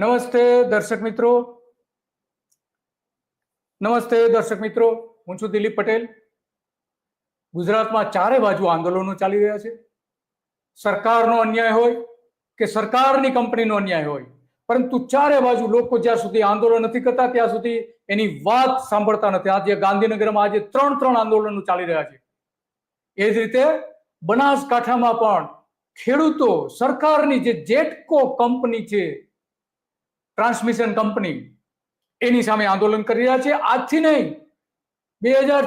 નમસ્તે દર્શક મિત્રો. નમસ્તે દર્શક મિત્રો, હું છું દિલીપ પટેલ. ગુજરાતમાં ચારે બાજુ આંદોલનો ચાલી રહ્યા છે. સરકારનો અન્યાય હોય કે સરકારની કંપનીનો અન્યાય હોય, પરંતુ ચારે બાજુ લોકો જ્યાં સુધી આંદોલન નથી કરતા, ત્યાં સુધી એની વાત સાંભળતા નથી. આજે ગાંધીનગરમાં આજે ત્રણ ત્રણ આંદોલનો ચાલી રહ્યા છે. એ જ રીતે બનાસકાંઠામાં પણ ખેડૂતો, સરકારની જે જેટકો કંપની છે ટ્રાન્સમિશન કંપની એની સામે આંદોલન કરી રહ્યા છે. આજથી નહીં, બે હજાર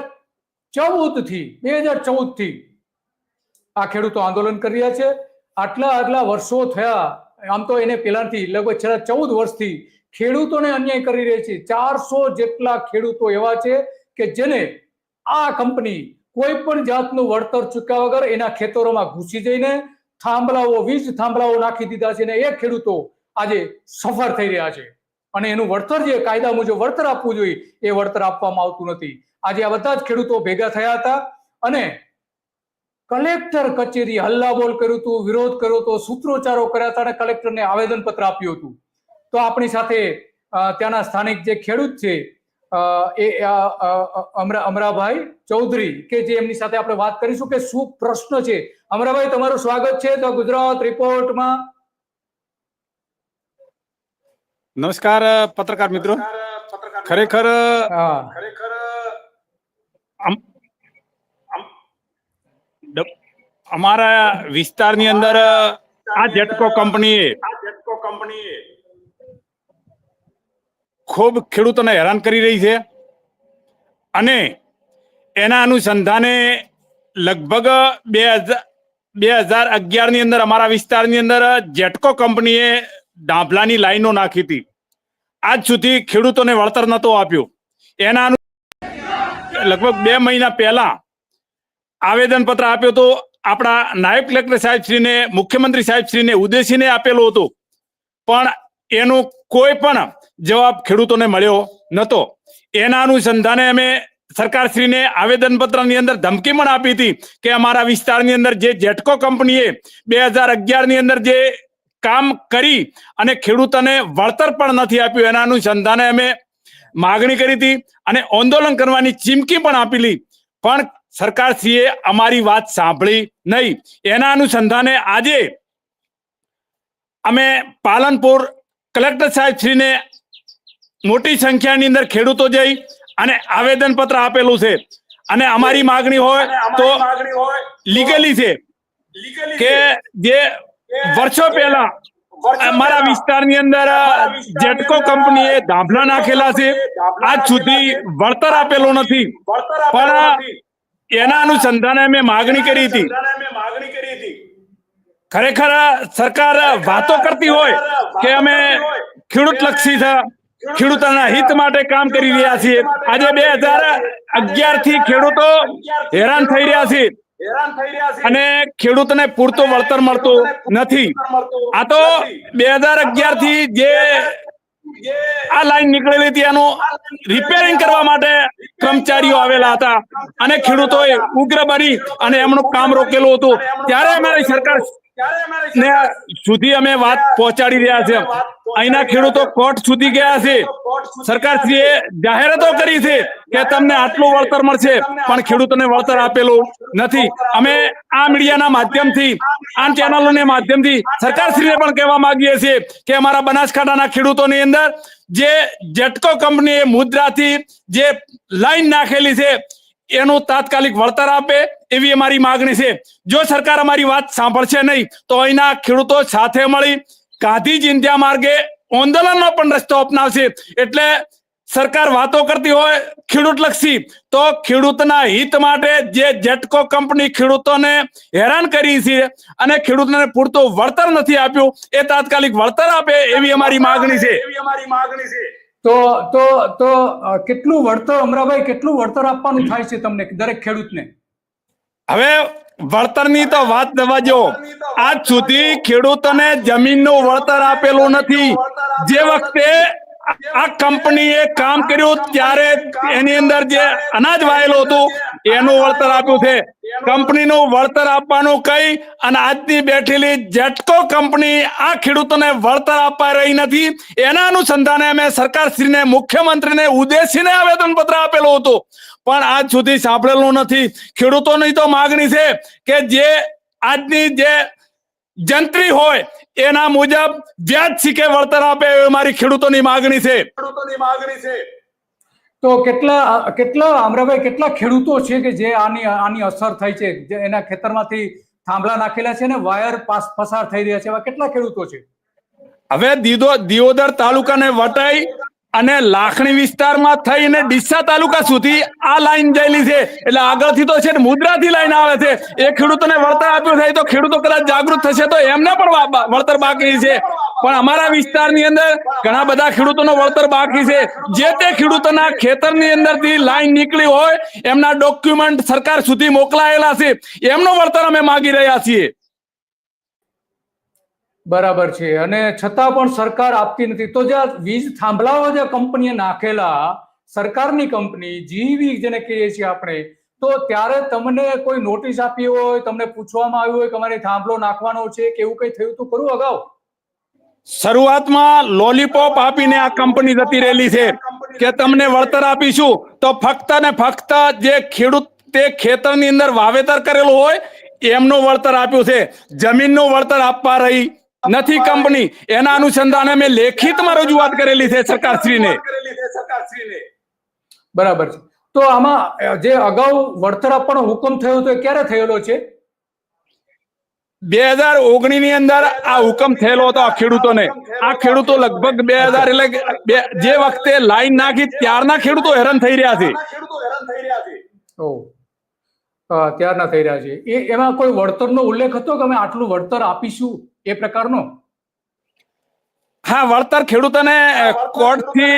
ચૌદથી, બે હજાર ચૌદથી આ ખેડૂતો આંદોલન કરી રહ્યા છે. આટલા આટલા વર્ષો થયા, આમ તો એને પહેલાથી લગભગ છેલ્લા ચૌદ વર્ષથી ખેડૂતોને અન્યાય કરી રહી છે. ચારસો જેટલા ખેડૂતો એવા છે કે જેને આ કંપની કોઈ પણ જાતનું વળતર ચૂક્યા વગર એના ખેતરોમાં ઘૂસી જઈને થાંભલાઓ, વીજ થાંભલાઓ નાખી દીધા છે ને એ ખેડૂતો આજે સફર થઈ રહ્યા છે. અને એનું વળતર જે કાયદા મુજબ વળતર આપવું જોઈએ, એ વળતર આપવામાં આવતું નથી. આજે આ બધા જ ખેડૂતો ભેગા થયા હતા અને કલેક્ટર કચેરી હલ્લાબોલ કર્યું હતું, વિરોધ કર્યો હતો, સૂત્રોચ્ચારો કર્યા હતા અને કલેક્ટરને આવેદન પત્ર આપ્યું હતું. તો આપણી સાથે ત્યાંના સ્થાનિક જે ખેડૂત છે એ અમરાભાઈ ચૌધરી કે જે એમની સાથે આપણે વાત કરીશું કે શું પ્રશ્ન છે. અમરાભાઈ, તમારું સ્વાગત છે. તો ગુજરાત રિપોર્ટમાં નમસ્કાર પત્રકાર મિત્રો. ખરેખર આમ અમારા વિસ્તારની અંદર આ જેટકો કંપનીએ ખૂબ ખેડૂતોને હેરાન કરી રહી છે અને એના અનુસંધાને લગભગ બે હજાર બે હજાર અગિયારની અંદર અમારા વિસ્તારની અંદર જેટકો કંપનીએ ડાભલાની લાઈનો નાખી હતી. આજ સુધી ખેડૂતોને વળતર નતો આપ્યો. એના લગભગ બે મહિના પહેલા આવેદન પત્ર આપ્યો તો આપણા નાયબ કલેક્ટર સાહેબ શ્રીને, મુખ્યમંત્રી સાહેબ શ્રીને ઉદ્દેશીને આપેલો હતો. પણ એનો કોઈ પણ જવાબ ખેડૂતોને મળ્યો નતો એના અનુસંધાને અમે સરકારશ્રીને આવેદન પત્રની અંદર ધમકી પણ આપી હતી કે અમારા વિસ્તારની અંદર જે જેટકો કંપનીએ બે હજાર અગિયારની અંદર જે કામ કરી અને ખેડૂતોને વળતર પણ નથી આપ્યું. એના અનુસંધાને અમે માગણી કરી હતી અને આંદોલન કરવાની ચીમકી પણ આપેલી. પણ સરકારશ્રીએ અમારી વાત સાંભળી નહીં. એના અનુસંધાને આજે અમે પાલનપુર કલેક્ટર સાહેબ શ્રીને મોટી સંખ્યાની અંદર ખેડૂતો જઈ અને આવેદન પત્ર આપેલું છે. અને અમારી માગણી હોય તો લીગલી છે કે જે વર્ષો પહેલા અમારા વિસ્તારની અંદર જેટકો કંપનીએ દાભલા નાખેલા છે. આજ સુધી વળતર આપેલો નથી. પણ એના અનુસંધાને મેં માગણી કરી હતી. ખરેખર સરકાર વાતો કરતી હોય કે અમે ખેડૂત લક્ષી છે ખેડૂતોના હિત માટે કામ કરી રહ્યા છીએ. આજે બે હજાર અગિયારથી ખેડૂતો હેરાન થઈ રહ્યા છે. અને ખેડૂતને પૂરતું વળતર મળતું નથી. આ તો બે હજાર અગિયારથી જે આ લાઈન નીકળેલી હતી એનું રિપેરિંગ કરવા માટે કર્મચારીઓ આવેલા હતા. અને ખેડૂતોએ ઉગ્ર બની અને એમનું કામ રોકેલું હતું. ત્યારે અમારી સરકાર ને સુધી અમે વાત પહોંચાડી રહ્યા છે અહીંના ખેડૂતો કોર્ટ સુધી ગયા છે. સરકારશ્રીએ જાહેરાતો કરી છે કે તમને આટલું વળતર મળશે પણ ખેડૂતોને વળતર આપેલું નથી. અમે આ મીડિયાના માધ્યમથી આ ચેનલોના માધ્યમથી સરકારશ્રીને પણ કહેવા માંગીએ છીએ કે અમારા બનાસકાંઠાના ખેડૂતોની અંદર જે જેટકો કંપનીએ મુદ્રાથી જે લાઈન નાખેલી છે એનું તાત્કાલિક વળતર આપે એવી અમારી માગણી છે. જો સરકાર અમારી વાત સાંભળશે નહીં તો અહીંના ખેડૂતો સાથે મળી ગાંધી ચિંત્યા માર્ગે આંદોલનનો પણ રસ્તો અપનાવશે. એટલે સરકાર વાતો કરતી હોય ખેડૂત લક્ષી તો ખેડૂતના હિત માટે જે જેટકો કંપની ખેડૂતોને હેરાન કરી છે અને ખેડૂતને પૂરતું વળતર નથી આપ્યું એ તાત્કાલિક વળતર આપે એવી અમારી માગણી છે. એવી અમારી માગણી છે. તો તો તો કેટલું વળતર અમરાભાઈ કેટલું વળતર આપવાનું થાય છે તમને દરેક ખેડૂતને? હવે વળતરની તો વાત દવા જો આજ સુધી ખેડૂતોને જમીનનું વળતર આપેલું નથી. જે વખતે આ કંપનીએ કામ કર્યું ત્યારે એની અંદર જે અનાજ વાયેલું હતું, એનું વળતર આપ્યું છે. કંપનીનું વળતર આપવાનું કઈ અને આજની બેઠેલી જેટકો કંપની આ ખેડૂતોને વળતર આપવા રહી નથી. એના અનુસંધાને અમે સરકારશ્રીને, મુખ્યમંત્રીને ઉદ્દેશીને આવેદન પત્ર આપેલું હતું. પણ આજ સુધી સાંભળેલું નથી. ખેડૂતોની તો માગણી છે કે જે આજની જે જંત્રી હોય એના મુજબ વ્યાજ શીખે વળતર આપે એવી મારી ખેડૂતોની માગણી છે. ખેડૂતોની માગણી છે. તો કેટલા કેટલા અમરાભાઈ કેટલા ખેડૂતો છે કે જે આની આની અસર થઈ છે? જે એના ખેતરમાંથી થાંભલા નાખેલા છે ને વાયર પાસ પસાર થઈ રહ્યા છે? એવા કેટલા ખેડૂતો છે? હવે દીદો દિયોદર તાલુકાને વટાઈ અને લાખણી વિસ્તારમાં થઈને ડીસા તાલુકા સુધી આ લાઈન જયેલી છે. એટલે આગળથી તો છે મુદ્રાથી લાઈન આવે છે. એ ખેડૂતોને વળતર આપ્યું થાય તો ખેડૂતો કદાચ જાગૃત થશે તો એમને પણ વળતર બાકી છે. પણ અમારા વિસ્તારની અંદર ઘણા બધા ખેડૂતોનો વળતર બાકી છે. જે તે ખેડૂતોના ખેતરની અંદરથી લાઈન નીકળી હોય, એમના ડોક્યુમેન્ટ સરકાર સુધી મોકલાયેલા છે. એમનો વળતર અમે માગી રહ્યા છીએ. બરાબર છે. અને છતાં પણ સરકાર આપતી નથી. તો જે વીજ થાંભલાઓ જે કંપનીએ નાખેલા સરકારની કંપની જીવી જેને કહીએ છીએ આપણે તો ત્યારે તમને કોઈ નોટિસ આપી હોય તમને પૂછવામાં આવ્યું હોય કે અમારે થાંભલો નાખવાનો છે કે એવું કઈ થયું તો ખરું અગાઉ. શરૂઆતમાં લોલીપોપ આપીને આ કંપની જતી રહેલી છે. કે તમને વળતર આપીશું તો ફક્ત ને ફક્ત જે ખેડૂત તે ખેતરની અંદર વાવેતર કરેલું હોય એમનું વળતર આપ્યું છે. જમીનનું વળતર આપવા રહી. નથી કંપની. એના અનુસંધાને મેં લેખિતમાં રજૂઆત કરેલી છે સરકારશ્રીને. બરાબર છે. તો આમાં જે અગાઉ વળતર આપવાનો હુકમ થયો હતો ક્યારે થયેલો છે? બે હજાર ઓગણીસની અંદર આ હુકમ થયેલો હતો આ ખેડૂતોને. આ ખેડૂતો લગભગ બે હજાર એટલે જે વખતે લાઈન નાખી ત્યારના ખેડૂતો હેરાન થઈ રહ્યા છે. ત્યારના થઈ રહ્યા છે. એ એમાં કોઈ વળતરનો ઉલ્લેખ હતો કે અમે આટલું વળતર આપીશું? એ પ્રકારનો. હા વળતર ખેડૂતોને કોર્ટથી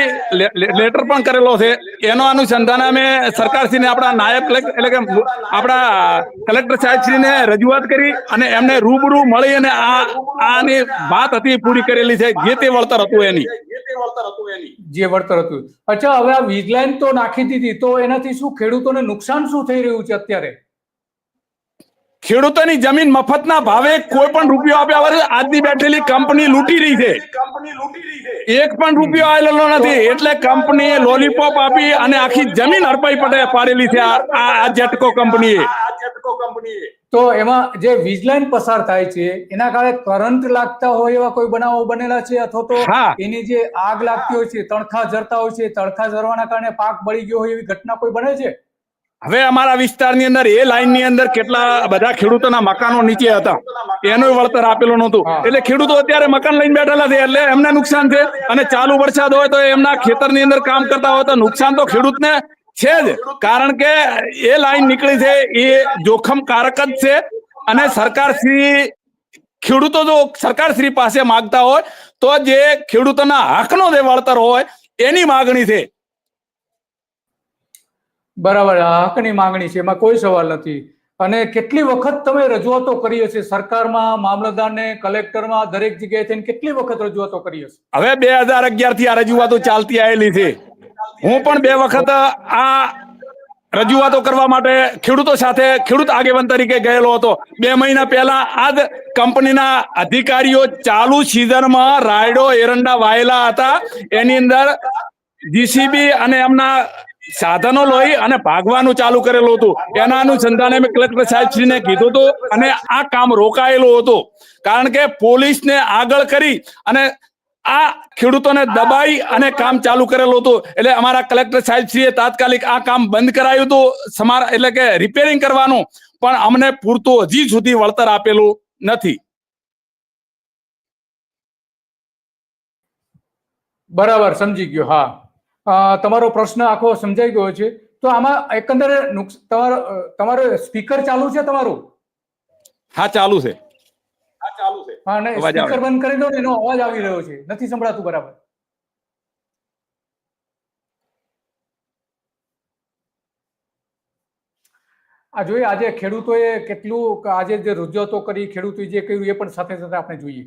લેટર પણ કરેલો છે. એનો અનુસંધાને અમે સરકારશ્રીને આપણા નાયબ કલેક્ટર એટલે કે આપણા કલેક્ટર સાહેબશ્રીને રજૂઆત કરી અને એમને રૂબરૂ મળી અને આ આની વાત હતી પૂરી કરેલી છે જે તે વળતર હતું એની. જે વળતર હતું અચ્છા હવે આ વીજ લાઈન તો નાખી દીધી તો એનાથી શું ખેડૂતોને નુકસાન શું થઈ રહ્યું છે અત્યારે? ખેડૂતોની જમીન મફતના ભાવે કોઈ પણ રૂપિયો આપ્યા વગર આજની બેઠેલી કંપની લૂંટી રહી છે. એક પણ રૂપિયો આવેલો નથી. એટલે કંપનીએ લોલીપોપ આપી અને આખી જમીન હડપાઈ પડે પાડેલી છે આ જેટકો કંપનીએ. તો એમાં જે વીજ લાઈન પસાર થાય છે એના કારણે કરંટ લાગતા હોય એવા કોઈ બનાવો બનેલા છે? અથવા તો. એની જે આગ લાગતી હોય છે તણખા જરતા હોય છે તણખા જરવાના કારણે પાક બળી ગયો હોય એવી ઘટના કોઈ બને છે? હવે અમારા વિસ્તારની અંદર એ લાઈનની અંદર કેટલા બધા ખેડૂતોના મકાનો નીચે હતા. એનો વળતર આપેલું નહોતું. એટલે ખેડૂતો અત્યારે મકાન લઈને બેઠેલા છે એટલે એમને નુકસાન છે. અને ચાલુ વરસાદ હોય તો એમના ખેતરની અંદર કામ કરતા હોય તો નુકસાન તો ખેડૂતને છે જ. કારણ કે એ લાઈન નીકળી છે એ જોખમકારક જ છે. અને સરકાર શ્રી ખેડૂતો જો સરકાર શ્રી પાસે માગતા હોય તો જે ખેડૂતોના હકનો જે વળતર હોય એની માગણી છે. બરાબર હકની માંગણી છે, એમાં કોઈ સવાલ નથી. અને કેટલી વખત તમે રજૂઆતો કરી હશે? સરકારમાં, મામલતદારને, કલેક્ટરમાં, દરેક જગ્યાએ થઈને કેટલી વખત રજૂઆતો કરી હશે? હવે બે હજાર અગિયારથી આ રજૂઆતો ચાલતી આવેલી છે. હું પણ બે વખત આ રજૂઆતો કરવા માટે ખેડૂતો સાથે ખેડૂત આગેવાન તરીકે ગયેલો હતો. બે મહિના પહેલા આ જ કંપનીના અધિકારીઓ ચાલુ સિઝનમાં રાયડો એરંડા વાયેલા હતા. એની અંદર જીસીબી અને એમના સાધનો લઈ અને ભાગવાનું ચાલુ કરેલું હતું. એના અનુસંધાને મેં કલેક્ટર સાહેબશ્રીને કીધું હતું અને આ કામ રોકાયેલું હતું. કારણ કે પોલીસને આગળ કરી અને આ ખેડૂતોને દબાઈ અને કામ ચાલુ કરેલું હતું. એટલે અમારા કલેક્ટર સાહેબશ્રીએ તાત્કાલિક આ કામ બંધ કરાયું હતું. સમાર એટલે કે રિપેરિંગ કરવાનું. પણ અમને પૂરતું હજી સુધી વળતર આપેલું નથી. બરાબર, સમજી ગયો. હા. તમારો પ્રશ્ન આખો સમજાઈ ગયો છે. તો આમાં એકંદરે તમારો તમારો સ્પીકર ચાલુ છે તમારું? હા ચાલુ છે. હા આવે. સ્પીકર બંધ કરી દો ને એનો અવાજ આવી રહ્યો છે. નથી સંભળાતું બરાબર. આ જોઈએ આજે ખેડૂતોએ કેટલું આજે જે રજૂઆતો કરી ખેડૂતોએ જે કર્યું એ પણ સાથે સાથે આપણે જોઈએ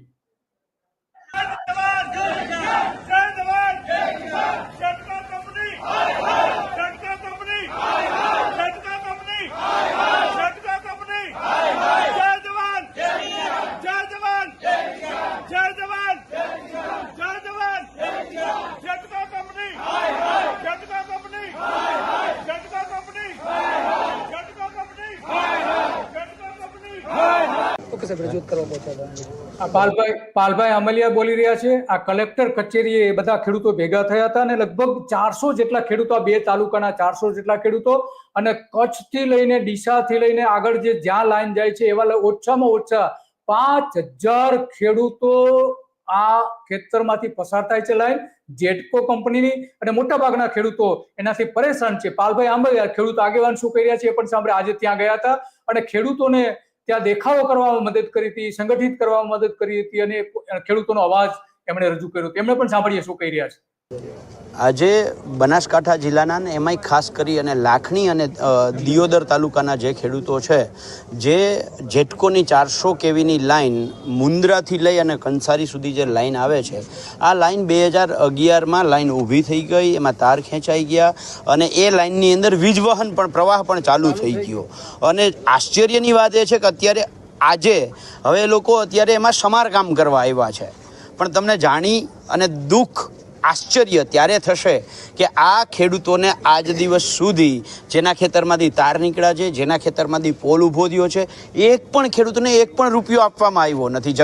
જય જવાન જય કિસાન જય જવાન જય કિસાન GETCO company GETCO company GETCO company સાહેબ રજૂઆત કરવા પહોંચ્યા પાલભાઈ પાલભાઈ અમલિયા બોલી રહ્યા છે, આ કલેક્ટર કચેરીએ એ બધા ખેડૂતો ભેગા થયા હતા અને લગભગ ચારસો જેટલા ખેડૂતો બે તાલુકાના ચારસો જેટલા ખેડૂતો અને કચ્છથી લઈને ડીસાથી લઈને આગળ જે જ્યાં લાઈન જાય છે, એવા ઓછામાં ઓછા પાંચ હજાર ખેડૂતો આ ખેતરમાંથી પસાર થાય છે લાઈન. જેટકો કંપનીની અને મોટા ભાગના ખેડૂતો એનાથી પરેશાન છે. પાલભાઈ આંબલિયા ખેડૂત આગેવાન શું કહી રહ્યા છે એ પણ સાંભળે. આજે ત્યાં ગયા હતા અને ખેડૂતોને ત્યાં દેખાવો કરવામાં મદદ કરી હતી, સંગઠિત કરવામાં મદદ કરી હતી અને ખેડૂતોનો અવાજ એમણે રજૂ કર્યો તેમણે પણ સાંભળીએ શું કહી રહ્યા છે. આજે બનાસકાંઠા જિલ્લાના એમાંય ખાસ કરી અને લાખણી અને દિયોદર તાલુકાના જે ખેડૂતો છે, જે જેટકોની ચારસો કેવીની લાઇન મુન્દ્રાથી લઈ અને કંસારી સુધી જે લાઈન આવે છે, આ લાઇન બે હજાર અગિયારમાં લાઈન ઊભી થઈ ગઈ, એમાં તાર ખેંચાઈ ગયા અને એ લાઇનની અંદર વીજવહન પણ, પ્રવાહ પણ ચાલુ થઈ ગયો. અને આશ્ચર્યની વાત એ છે કે અત્યારે આજે, હવે લોકો અત્યારે એમાં સમારકામ કરવા આવ્યા છે. પણ તમને જાણી અને દુઃખ આશ્ચર્ય ત્યારે થશે કે આ ખેડૂતોને આજ દિવસ સુધી જેના ખેતરમાંથી તાર નીકળ્યા છે, જેના ખેતરમાંથી પોલ ઊભો થયો છે, એક પણ ખેડૂતને એક પણ રૂપિયો આપવામાં આવ્યો નથી.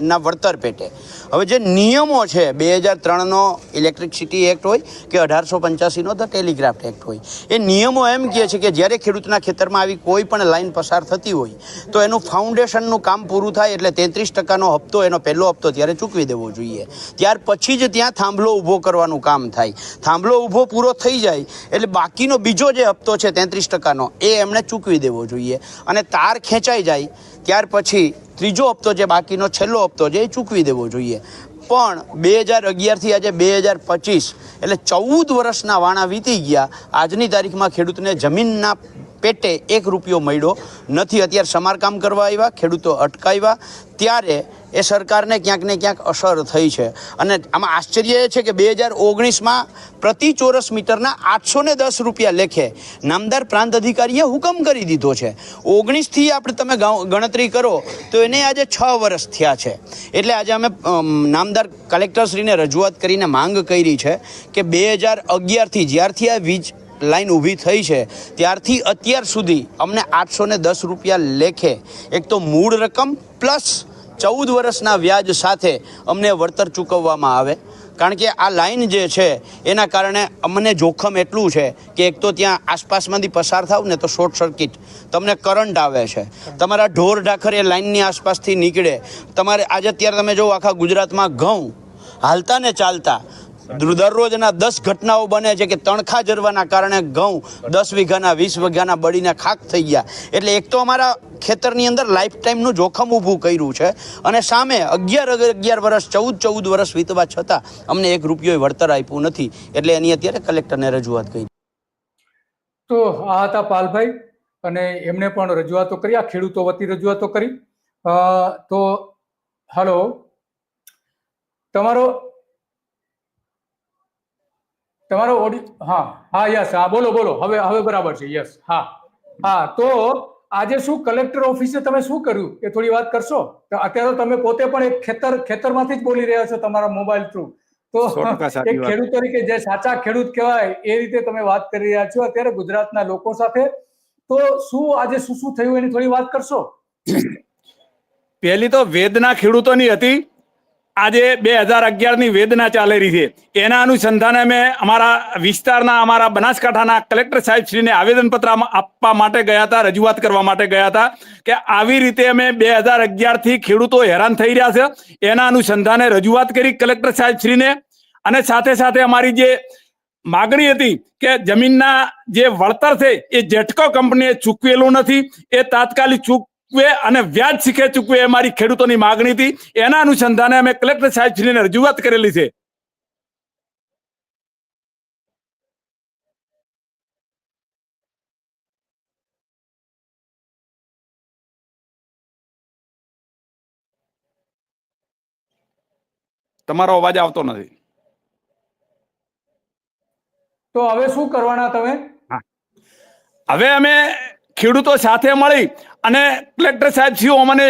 જમીનના વળતર પેટે. હવે જે નિયમો છે, બે હજાર ત્રણનો ઇલેક્ટ્રિસિટી એક્ટ હોય કે અઢારસો પંચ્યાસીનો ધ ટેલિગ્રાફ્ટ એક્ટ હોય. એ નિયમો એમ કહે છે કે જ્યારે ખેડૂતના ખેતરમાં આવી કોઈ પણ લાઈન પસાર થતી હોય, તો એનું ફાઉન્ડેશનનું કામ પૂરું થાય એટલે તેત્રીસ ટકાનો હપ્તો, એનો પહેલો હપ્તો ત્યારે ચૂકવી દેવો જોઈએ. ત્યાર પછી જ ત્યાં થાંભલો ઊભો કરવાનું કામ થાય. થાંભલો ઊભો પૂરો થઈ જાય એટલે બાકીનો બીજો જે હપ્તો છે તેત્રીસ ટકાનો, એ એમણે ચૂકવી દેવો જોઈએ. અને તાર ખેંચાઈ જાય ત્યાર પછી ત્રીજો હપ્તો જે બાકીનો છેલ્લો હપ્તો છે એ ચૂકવી દેવો જોઈએ. પણ બે હજાર અગિયારથી આજે બે હજાર પચીસ એટલે ચૌદ વર્ષના વાણા વીતી ગયા. આજની તારીખમાં ખેડૂતને જમીનના પેટે એક રૂપિયો મળ્યો નથી. અત્યારે સમારકામ કરવા આવ્યા, ખેડૂતો અટકાવ્યા. ત્યારે એ સરકારને ક્યાંક ને ક્યાંક અસર થઈ છે. અને આમાં આશ્ચર્ય એ છે કે બે હજાર ઓગણીસમાં પ્રતિ ચોરસ મીટરના આઠસો ને દસ રૂપિયા લેખે નામદાર પ્રાંત અધિકારીએ હુકમ કરી દીધો છે. ઓગણીસથી આપણે તમે ગણ- ગણતરી કરો તો એને આજે છ વર્ષ થયા છે. એટલે આજે અમે નામદાર કલેક્ટરશ્રીને રજૂઆત કરીને માંગ કરી છે કે બે હજાર અગિયારથી જ્યારથી આ વીજ લાઈન ઊભી થઈ છે, ત્યારથી અત્યાર સુધી અમને આઠસો દસ રૂપિયા લેખે એક તો મૂળ રકમ પ્લસ ચૌદ વર્ષના વ્યાજ સાથે અમને વળતર ચૂકવવામાં આવે. કારણ કે આ લાઈન જે છે, એના કારણે અમને જોખમ એટલું છે કે એક તો ત્યાં આસપાસમાંથી પસાર થાવ ને તો શોર્ટ સર્કિટ. તમને કરંટ આવે છે. તમારા ઢોર ઢાખર એ લાઈનની આસપાસથી નીકળે. તમારે આજે અત્યારે તમે જો આખા ગુજરાતમાં ઘઉં હાલતા ને ચાલતા દરરોજના દસ ઘટનાઓ બને છે કે તણખા જરવાના કારણે ઘઉં દસ વીઘાના, વીસ વીઘાના બળીને ખાક થઈ ગયા. એટલે એક તો અમારા ખેતરની અંદર લાઈફ ટાઈમનું જોખમ ઊભું કર્યું છે અને સામે અગિયાર અગિયાર વર્ષ ચૌદ ચૌદ વર્ષ વીતવા છતાં અમને એક રૂપિયો વળતર આપ્યું નથી. એટલે એની અત્યારે કલેક્ટરને રજૂઆત કરી. તો આ હતા પાલભાઈ અને એમણે પણ રજૂઆતો કરી, આ ખેડૂતો વતી રજૂઆતો કરી. તો, હલો. તમારો તમારો ઓડિયો હા હા યસ હા બોલો બોલો હવે હવે બરાબર છે યસ હા હા તો આજે શું કલેક્ટર ઓફિસે તમે શું કર્યું? એ થોડી વાત કરશો? તો અત્યારે તમે પોતે પણ એક ખેતર ખેતરમાંથી જ બોલી રહ્યા છો તમારા મોબાઈલ થ્રુ તો એક ખેડૂત તરીકે જે સાચા ખેડૂત કહેવાય એ રીતે તમે વાત કરી રહ્યા છો અત્યારે ગુજરાતના લોકો સાથે. તો શું આજે શું શું થયું એની થોડી વાત કરશો? પહેલી તો વેદના ખેડૂતોની હતી. આજે બે હજાર અગિયારની વેદના ચાલી રહી છે. એના અનુસંધાને અમે અમારા વિસ્તારના અમારા બનાસકાંઠાના કલેક્ટર સાહેબશ્રીને આવેદનપત્ર આપવા માટે ગયા હતા, રજૂઆત કરવા માટે ગયા હતા કે આવી રીતે અમે બે હજાર અગિયારથી ખેડૂતો હેરાન થઈ રહ્યા છે. એના અનુસંધાને રજૂઆત કરી કલેક્ટર સાહેબશ્રીને અને સાથે સાથે અમારી જે માગણી હતી કે જમીનના જે વળતર છે એ જેટકો કંપનીએ ચૂકવેલું નથી, એ તાત્કાલિક ચૂકવે અને વ્યાજ શીખે ચૂકવે એ મારી ખેડૂતોની માગણી હતી. એના અનુસંધાને અમે કલેક્ટર સાહેબશ્રીને રજૂઆત કરેલી છે. તમારો અવાજ આવતો નથી. તો હવે શું કરવાના તમે? હવે અમે ખેડૂતો સાથે મળી અને કલેક્ટર સાહેબ શ્રીઓ અમને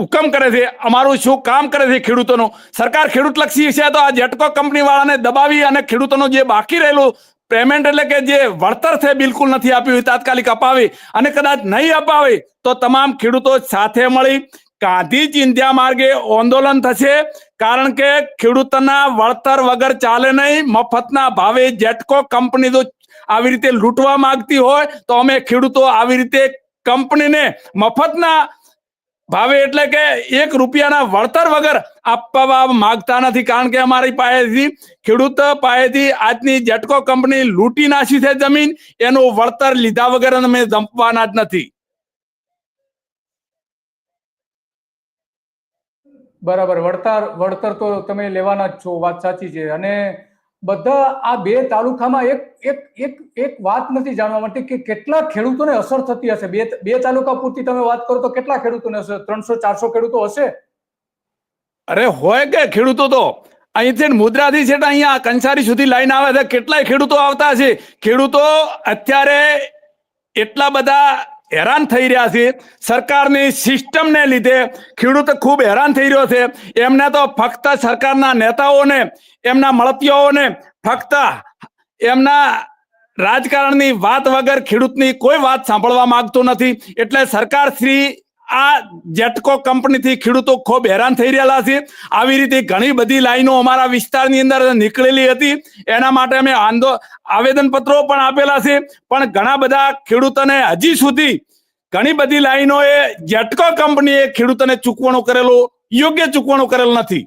હુકમ કરે છે, અમારું શું કામ કરે છે ખેડૂતોનું? સરકાર ખેડૂત લક્ષી છે તો આ જેટકો કંપનીવાળાને દબાવી અને ખેડૂતોનું જે બાકી રહેલું પેમેન્ટ એટલે કે જે વળતર છે બિલકુલ નથી આપ્યું તાત્કાલિક અપાવી અને કદાચ નહીં અપાવી તો તમામ ખેડૂતો સાથે મળી. ગાંધી ચિંધ્યા માર્ગે આંદોલન થશે, કારણ કે ખેડૂતોના વળતર વગર ચાલે નહીં, મફતના ભાવે જેટકો કંપની જો આવી રીતે લૂંટવા માંગતી હોય તો અમે ખેડૂતો આવી રીતે કંપનીને મફતના ભાવે એટલે કે એક રૂપિયાના વળતર વગર આપવા માંગતા નથી. કારણ કે અમારી પાસેથી ખેડૂત પાસેથી આજની જેટકો કંપની લૂંટી નાખી છે જમીન, એનું વળતર લીધા વગર અમે જંપવાના જ નથી. બરાબર. વળતર વળતર તો તમે લેવાના જ છો. વાત સાચી છે. અને બધા આ બે તાલુકામાં એક એક એક એક વાત નથી જાણવા માટે કે કેટલા ખેડૂતોને અસર થતી હશે? બે બે તાલુકા પૂરતી તમે વાત કરો તો કેટલા ખેડૂતોને અસર? ત્રણસો, ચારસો ખેડૂતો હશે? અરે હોય કે ખેડૂતો તો? અહીંથી મુદ્રાથી છે અહીંયા કંસારી સુધી લાઈન આવે છે. કેટલાય ખેડૂતો આવતા છે ખેડૂતો અત્યારે એટલા બધા હેરાન થઈ રહ્યા છે. સરકારની સિસ્ટમને લીધે ખેડૂત ખૂબ હેરાન થઈ રહ્યો છે. એમને તો ફક્ત સરકારના નેતાઓને, એમના મળતીઓને ફક્ત એમના રાજકારણની વાત વગર ખેડૂતની કોઈ વાત સાંભળવા માંગતો નથી. એટલે સરકાર શ્રી આ જેટકો કંપનીથી ખેડૂતો ખૂબ હેરાન થઈ રહેલા છે. આવી રીતે ઘણી બધી લાઈનો અમારા વિસ્તારની અંદર નીકળેલી હતી. એના માટે અમે આંદો, આવેદનપત્રો પણ આપેલા છે. પણ ઘણા બધા ખેડૂતોને હજી સુધી ઘણી બધી લાઈનોએ જેટકો કંપનીએ ખેડૂતોને ચૂકવણું કરેલું, યોગ્ય ચૂકવણું કરેલ નથી.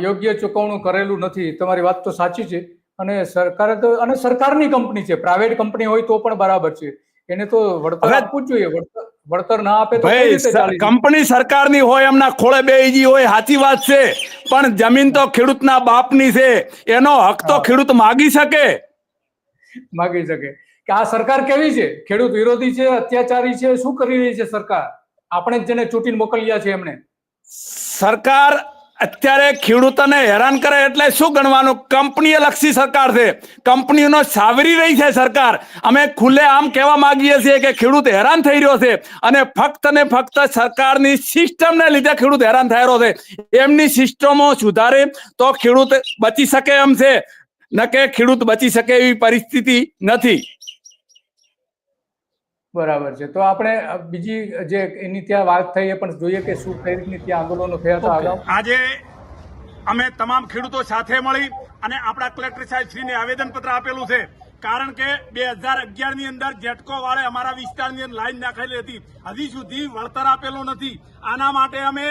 યોગ્ય ચૂકવણું કરેલું નથી. તમારી વાત તો સાચી છે. અને સરકારે તો, અને સરકારની કંપની છે. પ્રાઇવેટ કંપની હોય તો પણ બરાબર છે. એને તો વળતર આપવું જ જોઈએ. વળતર ના આપે તો ભાઈ કંપની સરકારની હોય એમના ખોળે બેજી હોય સાચી વાત છે. પણ જમીન તો ખેડૂતના બાપની છે. એનો હક તો ખેડૂત માગી શકે. માગી શકે. કે આ સરકાર કેવી છે? ખેડૂત વિરોધી છે અત્યાચારી છે શું કરી રહી છે સરકાર? આપણે જ જેને ચૂંટીને મોકલ્યા છે એમને સરકાર અત્યારે ખેડૂતોને હેરાન કરે એટલે શું ગણવાનું? કંપનીએ લક્ષી સરકાર છે. કંપનીઓનો સાવરી રહી છે સરકાર. અમે ખુલ્લે આમ કહેવા માંગીએ છીએ કે ખેડૂત હેરાન થઈ રહ્યો છે અને ફક્ત ને ફક્ત સરકારની સિસ્ટમને લીધે ખેડૂત હેરાન થઈ રહ્યો છે. એમની સિસ્ટમો સુધારે તો ખેડૂત બચી શકે એમ છે. ન કે ખેડૂત બચી શકે એવી પરિસ્થિતિ નથી. બરાબર છે. તો આપણે બીજી જે એની ત્યાં વાત થઈ એ પણ જોઈએ કે શું કઈ રીતની ત્યાં આંદોલનો થયા હતા આજે અમે તમામ ખેડૂતો સાથે મળી અને આપણા કલેક્ટર સાહેબ શ્રીને આવેદનપત્ર આપેલું છે. કારણ કે બે હજાર અગિયારની અંદર જેટકો વાળે અમારા વિસ્તારની અંદર લાઈન નાખેલી હતી. હજી સુધી વળતર આપેલો નથી. આના માટે અમે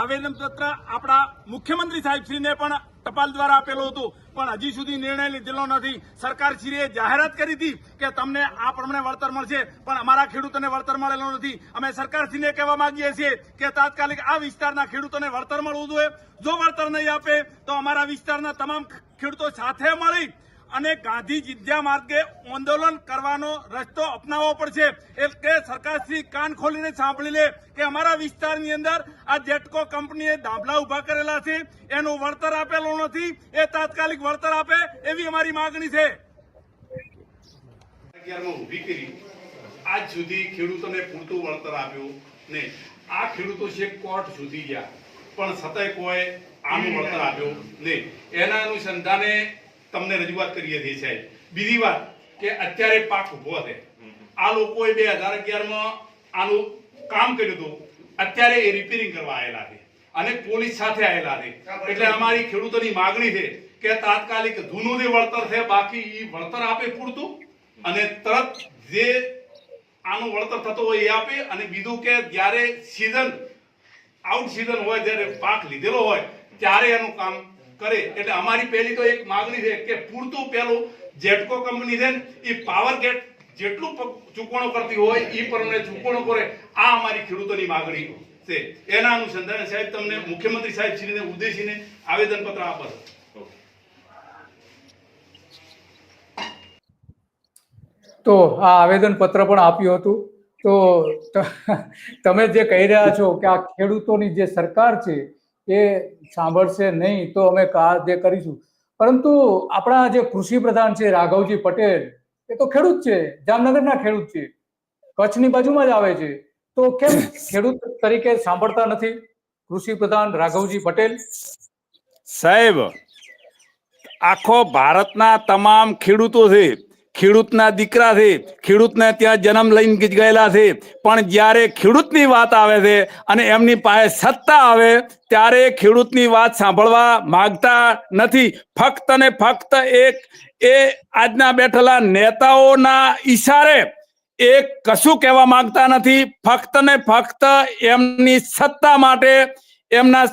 આવેદનપત્ર આપણા મુખ્યમંત્રી સાહેબ શ્રીને પણ ટપાલ દ્વારા આપેલું હતું. પણ હજી સુધી નિર્ણય લીધેલો નથી. સરકારશ્રીએ જાહેરાત કરી હતી કે તમને આ પ્રમાણે વળતર મળશે, પણ અમારા ખેડૂતોને વળતર મળેલો નથી. અમે સરકારશ્રીને કહેવા માંગીએ છીએ કે તાત્કાલિક આ વિસ્તારના ખેડૂતોને વળતર મળવું જોઈએ. જો વળતર નહીં આપે, તો અમારા વિસ્તારના તમામ ખેડૂતો સાથે મળી અને ગાંધી વિદ્યા માર્ગે આંદોલન કરવાનો રસ્તો અપનાવવો પડશે. એટલે સરકારશ્રી કાન ખોલીને સાંભળી લે કે અમારા વિસ્તારની અંદર આ જેટકો કંપનીએ દાભલા ઊભા કરેલા છે. એનું વળતર આપેલું નથી. એ તાત્કાલિક વળતર આપે એવી અમારી માંગણી છે. આજ સુધી ખેડૂતોને પૂરતું વળતર આપ્યું ને આ ખેડૂતો છે કોર્ટ સુધી ગયા. પણ છતાંય કોઈ આનું વળતર આપ્યું નહીં. એના અનુસંધાને તમને રજૂઆત કરીએ છીએ સાહેબ. બીજી વાત કે અત્યારે પાક ઊભો છે. આ લોકોએ બે હજાર અગિયારમાં આનું કામ કર્યું હતું. અત્યારે એ રિપેરિંગ કરવા આવેલા છે અને પોલીસ સાથે આવેલા છે. એટલે અમારી ખેડૂતોની માગણી છે કે તાત્કાલિક જૂનું જે વળતર છે, બાકી એ વળતર આપે પૂરતું અને તરત જે આનું વળતર થતો હોય એ આપે અને બીજું કે જ્યારે સિઝન આઉટ સિઝન હોય, જ્યારે પાક લીધેલો હોય, ત્યારે એનું કામ કરે. એટલે અમારી પહેલી તો એક માગણી છે કે પૂરતું પેલું જેટકો કંપની છે એ પાવર ગેટ જેટલું ચૂકવણો કરતી હોય એ પ્રમાણે ચૂકવણો કરે. આ અમારી ખેડૂતોની માગણી છે. એના અનુસંધાને સાહેબ તમને મુખ્યમંત્રી સાહેબ શ્રીને ઉદ્દેશીને આવેદનપત્ર આપો. તો આ આવેદન પત્ર પણ આપ્યું હતું. તો, તમે જે કહી રહ્યા છો કે આ ખેડૂતોની જે સરકાર છે એ સાંભળશે નહીં તો અમે કા જે કરીશું. પરંતુ આપણા જે કૃષિ પ્રધાન છે રાઘવજી પટેલ, એ તો ખેડૂત છે, જામનગરના ખેડૂત છે. કચ્છની બાજુમાં જ આવે છે. તો કેમ ખેડૂત તરીકે સાંભળતા નથી? કૃષિ પ્રધાન રાઘવજી પટેલ? સાહેબ, આખો ભારતના તમામ ખેડૂતો છે ખેડૂતના દીકરા છે. ખેડૂતને ત્યાં જન્મ લઈને ગયેલા છે. પણ જ્યારે ખેડૂતની વાત આવે છે અને એમની પાસે સત્તા આવે, ત્યારે ખેડૂતની વાત સાંભળવા માંગતા નથી. ફક્ત ને ફક્ત એક, એ આજના બેઠેલા નેતાઓના ઈશારે એ કશું કહેવા માંગતા નથી. ફક્ત ને ફક્ત એમની સત્તા માટે એમના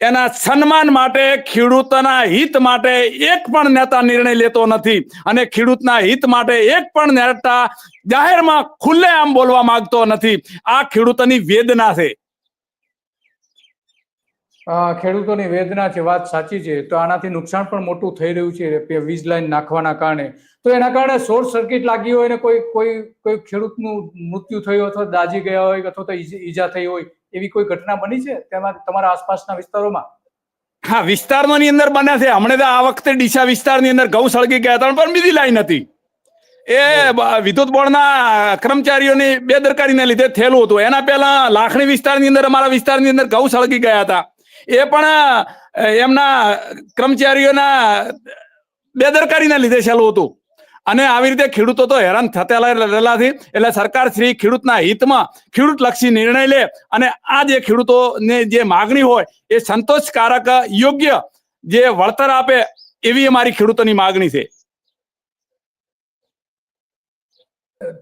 એના સન્માન માટે, ખેડૂતોના હિત માટે એક પણ નેતા નિર્ણય લેતો નથી. અને ખેડૂતના હિત માટે એક પણ નેતા જાહેરમાં ખુલ્લેઆમ બોલવા માંગતો નથી. આ ખેડૂતોની વેદના છે. ખેડૂતોની વેદના છે, વાત સાચી છે. તો આનાથી નુકસાન પણ મોટું થઈ રહ્યું છે વીજ લાઈન નાખવાના કારણે. તો એના કારણે શોર્ટ સર્કિટ લાગી હોય ને કોઈ કોઈ કોઈ ખેડૂતનું મૃત્યુ થયું અથવા દાજી ગયા હોય અથવા તો ઈજા થઈ હોય એવી કોઈ ઘટના બની છે તેમાં તમારા આસપાસના વિસ્તારોમાં? હા વિસ્તારોની અંદર બને છે. હમણે તો આ વખતે ડીસા વિસ્તારની અંદર ઘઉં સળગી ગયા હતા પણ બીજી લાઈન હતી. એ વિદ્યુત બોર્ડના કર્મચારીઓની બેદરકારીને લીધે થયેલું હતું. એના પહેલા લાખણી વિસ્તારની અંદર અમારા વિસ્તારની અંદર ઘઉં સળગી ગયા હતા. એ પણ એમના કર્મચારીઓના બેદરકારીને લીધે થયેલું હતું. અને આવી રીતે ખેડૂતો તો હેરાન થતા રહેલાથી એટલે સરકાર શ્રી ખેડૂતના હિતમાં ખેડૂત લક્ષી નિર્ણય લે અને આ જે ખેડૂતોને જે માગણી હોય એ સંતોષકારક યોગ્ય જે વળતર આપે એવી અમારી ખેડૂતોની માગણી છે.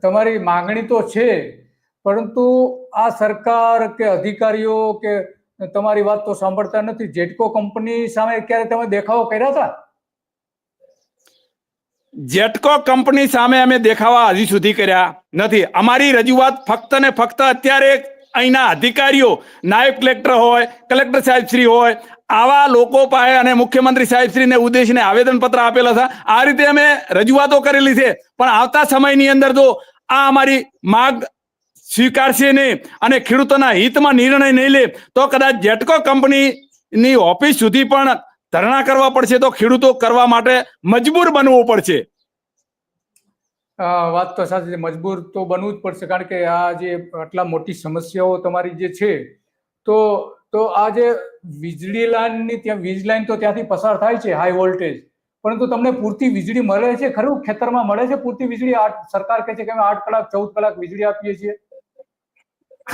તમારી માગણી તો છે, પરંતુ આ સરકાર કે અધિકારીઓ કે તમારી વાત તો સાંભળતા નથી. જેટકો કંપની સામે ક્યારે તમે દેખાવો કર્યા હતા? જેટકો કંપની સામે અમે દેખાવા હજી સુધી કર્યા નથી. અમારી રજૂઆત ફક્ત ને ફક્ત અત્યારે અહીંના અધિકારીઓ, નાયબ કલેક્ટર હોય, કલેક્ટર સાહેબ શ્રી હોય, આવા લોકો પાસે અને મુખ્યમંત્રી સાહેબ ઉદ્દેશીને આવેદન પત્ર આપેલા હતા આ રીતે અમે રજૂઆતો કરેલી છે. પણ આવતા સમયની અંદર જો આ અમારી માગ સ્વીકારશે નહીં અને ખેડૂતોના હિતમાં નિર્ણય નહીં લે, તો કદાચ જેટકો કંપનીની ઓફિસ સુધી પણ ધરણા કરવા પડશે તો ખેડૂતો કરવા માટે મજબૂર બનવું પડશે. વાત તો સાચી છે. મજબૂર તો બનવું જ પડશે કારણ કે આ જે આટલા મોટી સમસ્યાઓ તમારી જે છે તો તો આ જે વીજળી લાઇનની ત્યાં વીજ લાઇન તો ત્યાંથી પસાર થાય છે હાઈ વોલ્ટેજ. પરંતુ તમને પૂરતી વીજળી મળે છે? ખરું? ખેતરમાં મળે છે પૂરતી વીજળી? આઠ સરકાર કહે છે કે અમે આઠ કલાક ચૌદ કલાક વીજળી આપીએ છીએ.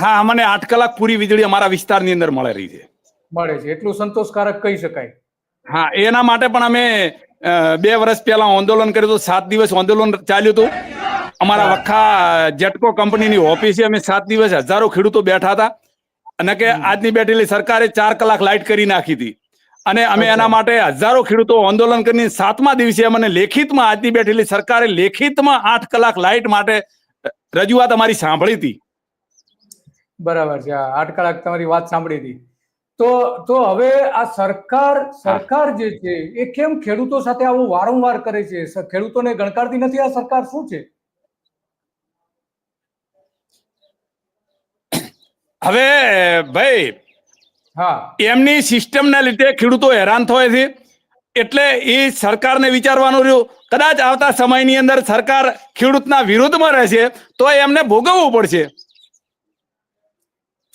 હા અમને આઠ કલાક પૂરી વીજળી અમારા વિસ્તારની અંદર મળે રહી છે. મળે છે. એટલું સંતોષકારક કહી શકાય. હા એના માટે પણ અમે બે વર્ષ પહેલા આંદોલન કર્યું હતું. સાત દિવસ આંદોલન ચાલ્યું હતું. અમારા વખા જેટકો કંપનીની ઓફિસે અમે સાત દિવસ હજારો ખેડૂતો બેઠા હતા. અને કે આજની બેઠેલી સરકારે ચાર કલાક લાઇટ કરી નાખી હતી. અને અમે એના માટે હજારો ખેડૂતો આંદોલન કરીને સાતમા દિવસે અમને લેખિતમાં આજની બેઠેલી સરકારે લેખિતમાં આઠ કલાક લાઇટ માટે રજૂઆત અમારી સાંભળી હતી. બરાબર છે. આઠ કલાક તમારી વાત સાંભળી હતી. તો તો હવે આ સરકાર સરકાર જે છે એ કેમ ખેડૂતો સાથે આવું વારંવાર કરે છે? ખેડૂતોને ગણકારતી નથી આ સરકાર શું છે? હવે ભાઈ હા. એમની સિસ્ટમના લીધે ખેડૂતો હેરાન થાય છે. એટલે એ સરકારને વિચારવાનું રહ્યું. કદાચ આવતા સમયની અંદર સરકાર ખેડૂતના વિરોધમાં રહેશે તો એમને ભોગવવું પડશે.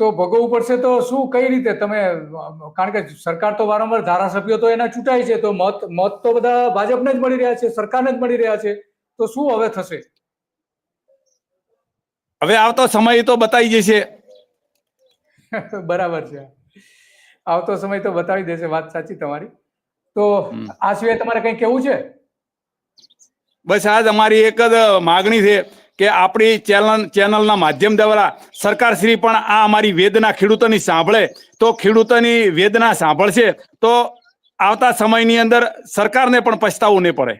તો ભોગવવું પડશે તો શું કઈ રીતે? તમે કારણ કે સરકાર તો વારંવાર ધારાસભ્યો તો એના ચૂંટાય છે તો મત મત તો બધા ભાજપને જ મળી રહ્યા છે સરકારને જ મળી રહ્યા છે. તો શું હવે થશે? હવે આવતો સમય તો બતાવી જશે બરાબર છે. આવતો સમય તો બતાવી દેશે વાત સાચી તમારી. તો આ સિવાય તમારે કંઈ કેવું છે? બસ આજ અમારી એક જ માગણી છે. કે આપણી ચેનલ ચેનલના માધ્યમ દ્વારા સરકારશ્રી પણ આ અમારી વેદના ખેડૂતોની સાંભળે, તો ખેડૂતોની વેદના સાંભળશે, તો આવતા સમયની અંદર સરકારને પણ પછતાવું નહીં પડે.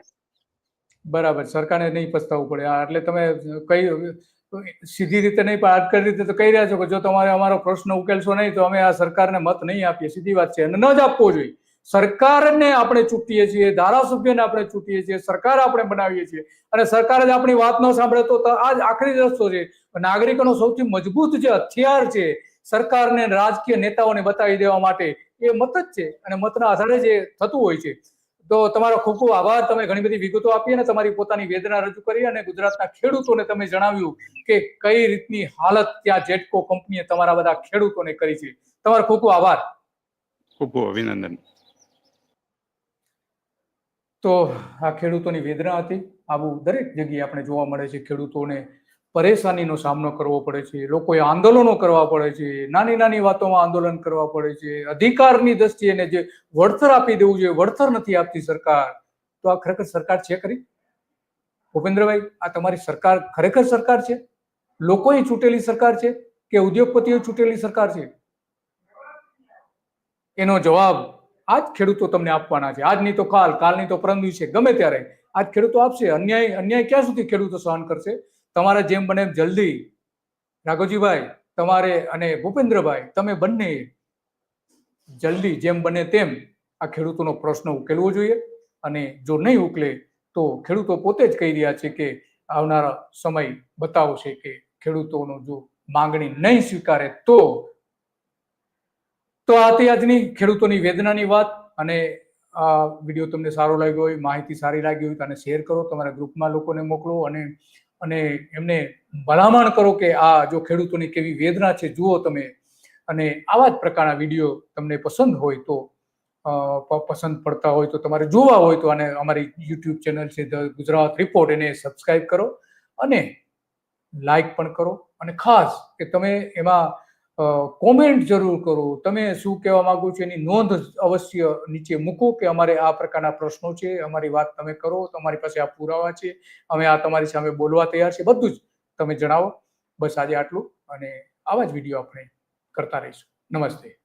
બરાબર, સરકારને નહીં પસ્તાવવું પડે. આ એટલે તમે કઈ સીધી રીતે નહીં, પણ આટકરી રીતે તો કહી રહ્યા છો કે જો તમારે અમારો પ્રશ્ન ઉકેલશો નહીં, તો અમે આ સરકારને મત નહીં આપીએ. સીધી વાત છે. અને ન જ આપવો જોઈએ. સરકારને આપણે ચૂંટીએ છીએ, ધારાસભ્યને આપણે ચૂંટીએ છીએ, સરકાર આપણે બનાવીએ છીએ. અને સરકાર જ આપણી વાત ન સાંભળે તો આ જ આખરી રસ્તો છે. નાગરિકોનો સૌથી મજબૂત જે હથિયાર છે, સરકારને રાજકીય નેતાઓને બતાવી દેવા માટે એ મત જ છે. અને મતના આધારે જે થતું હોય છે. તો તમારો ખૂબ ખૂબ આભાર. તમે ઘણી બધી વિગતો આપી અને તમારી પોતાની વેદના રજૂ કરી અને ગુજરાતના ખેડૂતોને તમે જણાવ્યું કે કઈ રીતની હાલત ત્યાં જેટકો કંપનીએ તમારા બધા ખેડૂતોને કરી છે. તમારો ખૂબ ખૂબ આભાર. ખૂબ ખૂબ અભિનંદન. તો આ ખેડૂતોની વેદના હતી. આવું દરેક જગ્યાએ આપણે જોવા મળે છે ખેડૂતોને પરેશાનીનો સામનો કરવો પડે છે. લોકોએ આંદોલનો કરવા પડે છે. નાની નાની વાતોમાં આંદોલન કરવા પડે છે. અધિકારની દ્રષ્ટિએ જે વળતર આપી દેવું જોઈએ, વળતર નથી આપતી સરકાર. તો આ ખરેખર સરકાર છે ખરી? ભૂપેન્દ્રભાઈ, આ તમારી સરકાર ખરેખર સરકાર છે? લોકોએ ચૂંટેલી સરકાર છે કે ઉદ્યોગપતિઓ ચૂંટેલી સરકાર છે? એનો જવાબ આજ ખેડૂતો તમને આપવાના છે. આજની તો કાલ, કાલની તો પરમ દિવસે ગમે ત્યારે. આજ ખેડૂતો આપશે. અન્યાય અન્યાય ક્યાં સુધી ખેડૂતો સહન કરશે? તમારે જેમ બને એમ જલ્દી. રાઘવજીભાઈ, તમારે અને ભૂપેન્દ્રભાઈ, તમે બંને જલ્દી જેમ બને તેમ આ ખેડૂતોનો પ્રશ્ન ઉકેલવો જોઈએ. અને જો નહીં ઉકલે, તો ખેડૂતો પોતે જ કહી રહ્યા છે કે આવનારા સમય બતાવશે કે ખેડૂતોનો જો માંગણી નહીં સ્વીકારે, તો તો આ હતી આજની ખેડૂતોની વેદનાની વાત અને આ વીડિયો તમને સારો લાગ્યો હોય, માહિતી સારી લાગી હોય તો આને શેર કરો, તમારા ગ્રુપમાં લોકોને મોકલો અને અને એમને ભલામણ કરો કે આ જો ખેડૂતોની કેવી વેદના છે, જુઓ તમે. અને આવા જ પ્રકારના વીડિયો તમને પસંદ હોય તો પસંદ પડતા હોય તો, તમારે જોવા હોય તો અને અમારી યુટ્યુબ ચેનલ છે, ધ ગુજરાત રિપોર્ટ, એને સબસ્ક્રાઈબ કરો અને લાઈક પણ કરો. અને ખાસ કે તમે એમાં કોમેન્ટ જરૂર કરો. તમે શું કહેવા માંગો છો એની નોંધ અવશ્ય નીચે મૂકો કે અમારે આ પ્રકારના પ્રશ્નો છે, અમારી વાત તમે કરો, તમારી પાસે આ પુરાવા છે, અમે આ તમારી સામે બોલવા તૈયાર છે, બધું જ તમે જણાવો. બસ આજે આટલું અને આવા જ વીડિયો આપણે કરતા રહીશું. નમસ્તે.